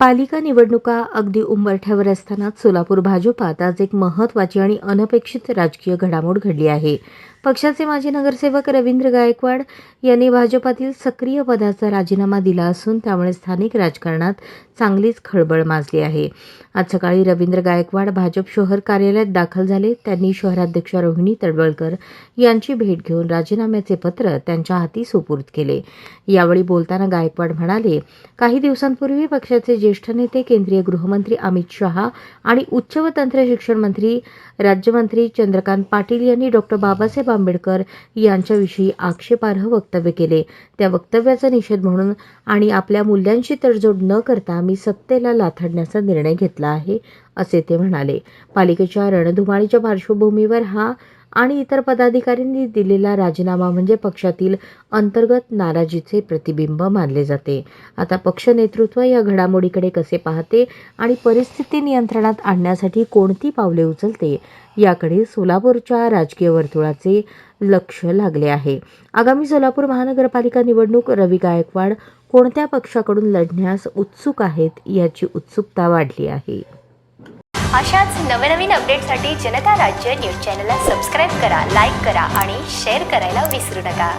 पालिका निवडणुका अगदी उंबरठ्यावर असतानाच सोलापूर भाजपात आज एक महत्त्वाची आणि अनपेक्षित राजकीय घडामोड घडली आहे. पक्षाचे माजी नगरसेवक रवींद्र गायकवाड यांनी भाजपातील सक्रिय पदाचा राजीनामा दिला असून त्यामुळे स्थानिक राजकारणात चांगलीच खळबळ माजली आहे. आज सकाळी रवींद्र गायकवाड भाजप शहर कार्यालयात दाखल झाले. त्यांनी शहराध्यक्षा रोहिणी तडवळकर यांची भेट घेऊन राजीनाम्याचे पत्र त्यांच्या हाती सुपूर्द केले. यावेळी बोलताना गायकवाड म्हणाले काही दिवसांपूर्वी पक्षाचे ज्येष्ठ नेते केंद्रीय गृहमंत्री अमित शहा आणि उच्च व तंत्र शिक्षण मंत्री राज्यमंत्री चंद्रकांत पाटील यांनी डॉक्टर बाबासाहेब आंबेडकर यांच्याविषयी आक्षेपार्ह वक्तव्य केले. त्या वक्तव्याचा निषेध म्हणून आणि आपल्या मूल्यांशी तडजोड न करता मी सत्तेला लाथडण्याचा निर्णय घेतला. आहे असे ते म्हणाले. पालिकेच्या रणधुमाळीच्या पार्श्वभूमीवर हा आणि इतर पदाधिकाऱ्यांनी दिलेला राजीनामा म्हणजे पक्षातील अंतर्गत नाराजीचे प्रतिबिंब मानले जाते. आता पक्ष नेतृत्व या घडामोडीकडे कसे पाहते आणि परिस्थिती नियंत्रणात आणण्यासाठी कोणती पावले उचलते याकडे सोलापूरच्या राजकीय वर्तुळाचे लक्ष लागले आहे. आगामी सोलापूर महानगरपालिका निवडणूक रवी गायकवाड कोणत्या पक्षाकडून लढण्यास उत्सुक आहेत याची उत्सुकता वाढली आहे. अशाच नवनवीन अपडेटसाठी जनता राज्य न्यूज चॅनलला सबस्क्राईब करा लाईक करा आणि शेअर करायला विसरू नका.